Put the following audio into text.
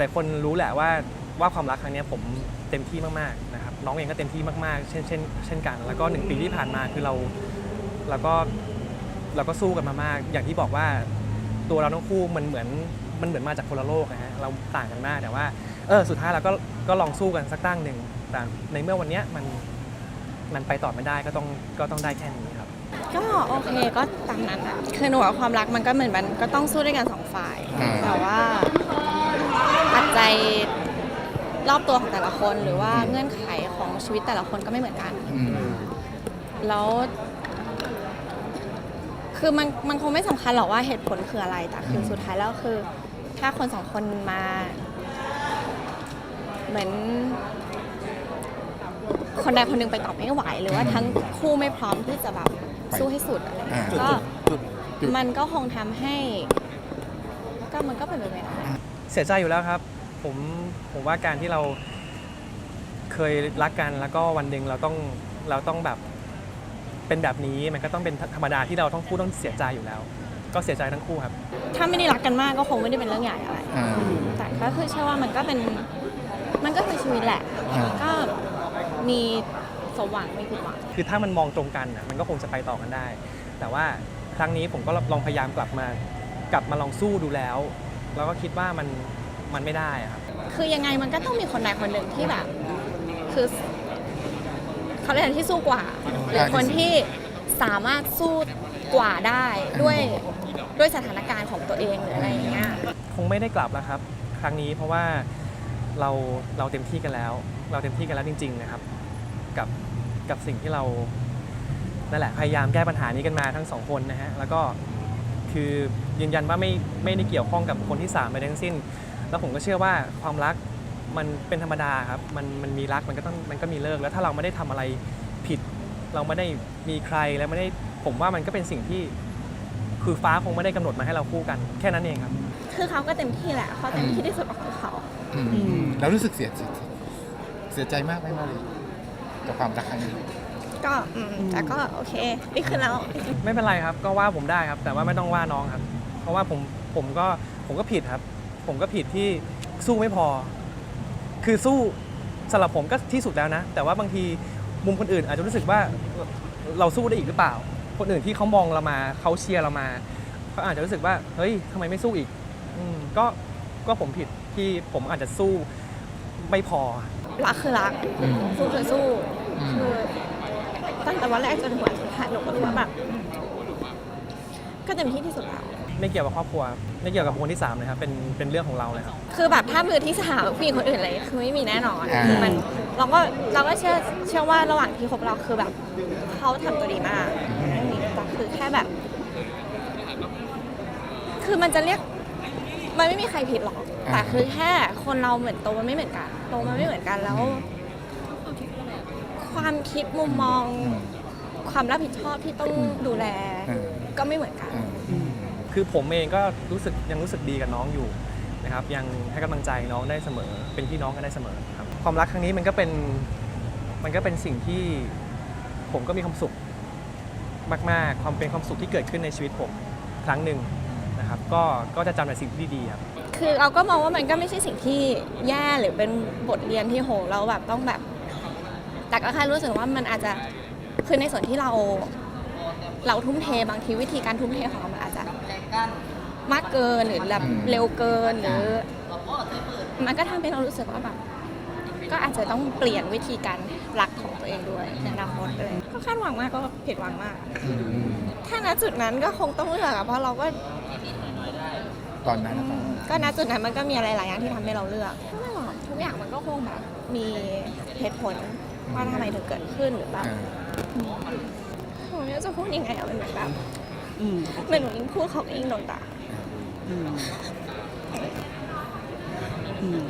หลายๆคนรู้แหละว่าว่าความรักครั้งเนี้ยผมเต็มที่มากๆนะครับน้องเองก็เต็มที่มากๆ เช่นเช่นเช่นกัน แล้วก็หนึ่งปีที่ผ่านมาคือเราเราก็เราก็สู้กันมามาก อย่างที่บอกว่าตัวเราทั้งคู่มันเหมือนมันเหมือนมาจากคนละโลกนะฮะเราต่างกันมากแต่ว่าเออสุดท้ายเราก็ก็ลองสู้กันสักตั้งหนึ่งแต่ในเมื่อวันเนี้ยมันมันไปต่อไม่ได้ก็ต้องก็ต้องได้แค่นี้ครับ ก็โอเคก็ตามนั้นอะคือหนูว่าความรักมันก็เหมือนมันก็ต้องสู้ด้วยกันสองฝ่ายอ่าแต่ว่า ปัจจัยรอบตัวของแต่ละคนหรือว่าเงื่อนไขของชีวิตแต่ละคนก็ไม่เหมือนกัน อืมแล้ว คือมันมันคงไม่สำคัญหรอกว่าเหตุผลคืออะไร แต่คือสุดท้ายแล้วคือ ถ้าคนสองคนมา เหมือน คนใดคนหนึ่งไปต่อไม่ไหว หรือว่าทั้งคู่ไม่พร้อมที่จะแบบสู้ให้สุดอะไรอย่างอ่าเงี้ยก็จุดจุด มันก็คงทำให้ ก็มันก็เป็นไปไม่ได้ เสียใจอยู่แล้วครับ ผมผมว่าการที่เราเคยรักกันแล้วก็วันหนึ่งเราต้องเราต้องแบบเป็นแบบนี้มันก็ต้องเป็นธรรมดาที่เราต้องคู่ต้องเสียใจอยู่แล้ว ก็เสียใจทั้งคู่ครับ ถ้าไม่ได้รักกันมากก็คงไม่ได้เป็นเรื่องใหญ่อะไรอ่า แต่ก็คือเชื่อว่ามันก็เป็นมันก็คือชีวิตแหละอ่า ก็มีสมหวังไม่ผิดหวัง คือถ้ามันมองตรงกันน่ะมันก็คงจะไปต่อกันได้ แต่ว่าครั้งนี้ผมก็ลองพยายามกลับมากลับมาลองสู้ดูแล้ว แล้วก็คิดว่ามัน มันไม่ได้อะครับ คือยังไงมันก็ต้องมีคนใดคนหนึ่งที่แบบ คือเขาเรียกอะไรที่สู้กว่า หรือคนที่สามารถสู้กว่าได้ด้วยด้วยสถานการณ์ของตัวเองหรืออะไรอย่างเงี้ยคงไม่ได้กลับแล้วครับ ครั้งนี้เพราะว่าเราเราเต็มที่กันแล้ว เราเต็มที่กันแล้วจริง ๆ นะครับ กับกับสิ่งที่เรานั่นแหละพยายามแก้ปัญหานี้กันมาทั้งสองคนนะฮะแล้วก็คือยืนยันว่าไม่ไม่ได้เกี่ยวข้องกับคนที่สามไปทั้งสิ้น แล้วผมก็เชื่อว่าความรักมันเป็นธรรมดาครับ มันมันมีรักมันก็ต้องมันก็มีเลิก แล้วถ้าเราไม่ได้ทำอะไรผิด เราไม่ได้มีใครแล้วไม่ได้ผมว่ามันก็เป็นสิ่งที่คือฟ้าคงไม่ได้กำหนดมาให้เราคู่กัน แค่นั้นเองครับ คือเขาก็เต็มที่แหละเขาเต็มที่ที่สุดของเขาอืมแล้วรู้สึกเสียใจเสียใจมากไหมมาเลยกับความรักครั้งนี้ก็อืมแต่ก็โอเคดีขึ้นแล้วไม่เป็นไรครับ ก็ว่าผมได้ครับ แต่ว่าไม่ต้องว่าน้องครับ เพราะว่าผมผมก็ผมก็ผิดครับ ผมก็ผิดที่สู้ไม่พอ คือสู้สำหรับผมก็ที่สุดแล้วนะ แต่ว่าบางทีมุมคนอื่นอาจจะรู้สึกว่าเราสู้ได้อีกหรือเปล่า คนอื่นที่เขามองเรามาเขาเชียร์เรามาเขาอาจจะรู้สึกว่าเฮ้ยทำไมไม่สู้อีกอืมก็ก็ผมผิดที่ผมอาจจะสู้ไม่พอ รักคือรัก อืม สู้คือสู้อืม คือตั้งแต่วันแรกจนถึงวันสุดท้ายหนูก็รู้ว่าแบบก็เต็มที่ที่สุดแล้ว ไม่เกี่ยวกับครอบครัว ไม่เกี่ยวกับคนที่สามเลยครับเป็นเป็นเรื่องของเราเลยครับ คือแบบถ้ามือที่สามผู้หญิงคนอื่นอะไรคือไม่มีแน่นอนอ่า คือมันเราก็เราก็เชื่อเชื่อว่าระหว่างที่คบเราคือแบบเขาทำตัวดีมากแต่คือแค่แบบ คือมันจะเรียก มันไม่มีใครผิดหรอกแต่คือแค่คนเราเหมือนโตมันไม่เหมือนกันโตมันไม่เหมือนกันแล้ว ความคิดมุมมอง ความรับผิดชอบที่ต้องดูแล เออ ก็ไม่เหมือนกันเออคือผมเองก็รู้สึกยังรู้สึกดีกับน้องอยู่นะครับยังให้กำลังใจน้องได้เสมอ เป็นพี่น้องกันได้เสมอครับความรักครั้งนี้มันก็เป็นมันก็เป็นสิ่งที่ผมก็มีความสุขมาก ๆ ความเป็นความสุขที่เกิดขึ้นในชีวิตผมครั้งหนึ่งนะครับก็ก็จะจำแต่สิ่งที่ดีๆครับ คือเราก็มองว่ามันก็ไม่ใช่สิ่งที่แย่หรือเป็นบทเรียนที่โหเราแบบต้องแบบ แต่ก็แค่รู้สึกว่ามันอาจจะคือในส่วนที่เรา เราทุ่มเทบางทีวิธีการทุ่มเทของเรามันอาจจะมากเกินหรือแบบอืมเร็วเกินหรือ มันก็ทำให้เรารู้สึกว่าแบบก็อาจจะต้องเปลี่ยนวิธีการรักของตัวเองด้วยในอนาคตเลยก็คาดหวังมากก็ผิดหวังมากอืมถ้าณจุดนั้นก็คงต้องเลือกอะเพราะเราก็ตอนนั้นนะครับก็ณจุดนั้นมันก็มีอะไรหลายอย่างที่ทำให้เราเลือกไม่หรอกทุกอย่างมันก็คงแบบมีเหตุผลว่าทำไมถึงเกิดขึ้นหรือแบบเออ ผมไม่รู้จะพูดยังไงอะมันเหมือนแบบอืมเหมือนหนูยิ่งพูดเขาก็ยิ่งโดนด่าอืมอืม